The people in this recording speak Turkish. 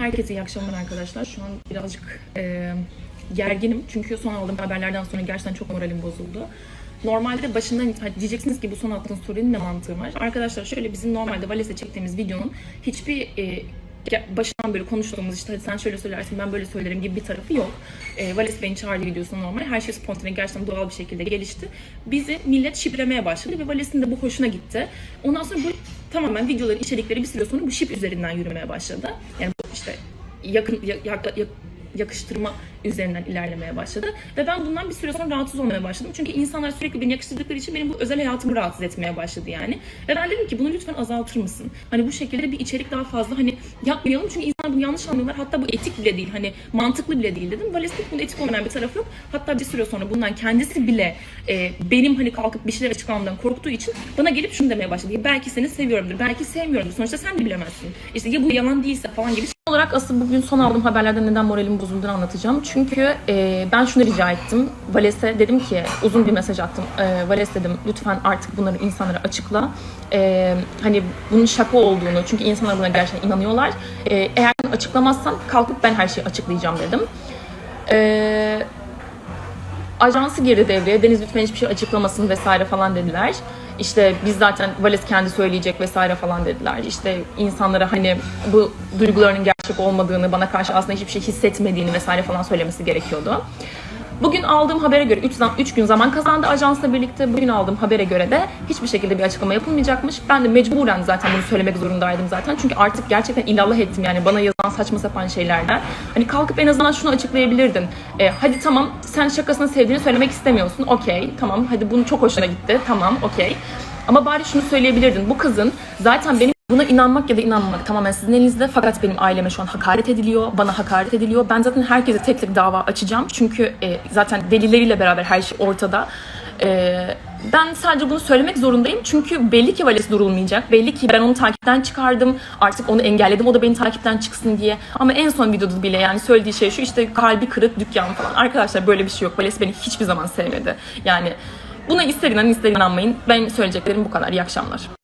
Herkese iyi akşamlar arkadaşlar. Şu an birazcık e, gerginim. Çünkü son aldığım haberlerden sonra gerçekten çok moralim bozuldu. Normalde başından diyeceksiniz ki bu son attığın story'nin ne mantığı var? Arkadaşlar şöyle bizim normalde Vales'e çektiğimiz videonun hiçbir e, başından böyle konuştuğumuz işte hadi sen şöyle söylersin ben böyle söylerim gibi bir tarafı yok. E, Vales beni çağırdı videosunda normal. Her şey spontane gerçekten doğal bir şekilde gelişti. Bizi millet şiplemeye başladı ve Vales'in de bu hoşuna gitti. Ondan sonra bu tamamen videoları, içerikleri bir süre sonra bu şip üzerinden yürümeye başladı. Yani bu işte yakın ya- ya- ya- yakıştırma üzerinden ilerlemeye başladı. Ve ben bundan bir süre sonra rahatsız olmaya başladım. Çünkü insanlar sürekli beni yakıştırdıkları için benim bu özel hayatımı rahatsız etmeye başladı yani. Ve ben dedim ki bunu lütfen azaltır mısın? Hani bu şekilde bir içerik daha fazla hani yapmayalım çünkü insanlar bunu yanlış anlıyorlar. Hatta bu etik bile değil hani mantıklı bile değil dedim. Vales'in bunun etik olmayan bir tarafı yok. Hatta bir süre sonra bundan kendisi bile e, benim hani kalkıp bir şeyler açıklamamdan korktuğu için bana gelip şunu demeye başladı. Belki seni seviyorumdur, belki sevmiyorumdur. Sonuçta sen de bilemezsin. İşte ya bu yalan değilse falan gibi olarak asıl bugün son aldığım haberlerden neden moralim bozulduğunu anlatacağım. Çünkü e, ben şunu rica ettim. Vales'e dedim ki uzun bir mesaj attım. E, Vales dedim lütfen artık bunları insanlara açıkla. E, hani bunun şaka olduğunu çünkü insanlar buna gerçekten inanıyorlar. E, eğer açıklamazsan kalkıp ben her şeyi açıklayacağım dedim. E, ajansı girdi devreye. Deniz lütfen hiçbir şey açıklamasın vesaire falan dediler. İşte biz zaten Vales kendi söyleyecek vesaire falan dediler. İşte insanlara hani bu duygularının gerçek olmadığını, bana karşı aslında hiçbir şey hissetmediğini vesaire falan söylemesi gerekiyordu. Bugün aldığım habere göre 3 3 gün zaman kazandı ajansla birlikte. Bugün aldığım habere göre de hiçbir şekilde bir açıklama yapılmayacakmış. Ben de mecburen zaten bunu söylemek zorundaydım zaten. Çünkü artık gerçekten illallah ettim yani bana yazılan saçma sapan şeylerden. Hani kalkıp en azından şunu açıklayabilirdin. E, hadi tamam sen şakasını sevdiğini söylemek istemiyorsun. Okey tamam hadi bunu çok hoşuna gitti. Tamam okey. Ama bari şunu söyleyebilirdin. Bu kızın zaten benim Buna inanmak ya da inanmamak tamamen sizin elinizde. Fakat benim aileme şu an hakaret ediliyor. Bana hakaret ediliyor. Ben zaten herkese tek tek dava açacağım. Çünkü e, zaten delilleriyle beraber her şey ortada. E, ben sadece bunu söylemek zorundayım. Çünkü belli ki Vales durulmayacak. Belli ki ben onu takipten çıkardım. Artık onu engelledim. O da beni takipten çıksın diye. Ama en son videoda bile yani söylediği şey şu işte kalbi kırık dükkan falan. Arkadaşlar böyle bir şey yok. Vales beni hiçbir zaman sevmedi. Yani buna ister inanın ister inanmayın. Benim söyleyeceklerim bu kadar. İyi akşamlar.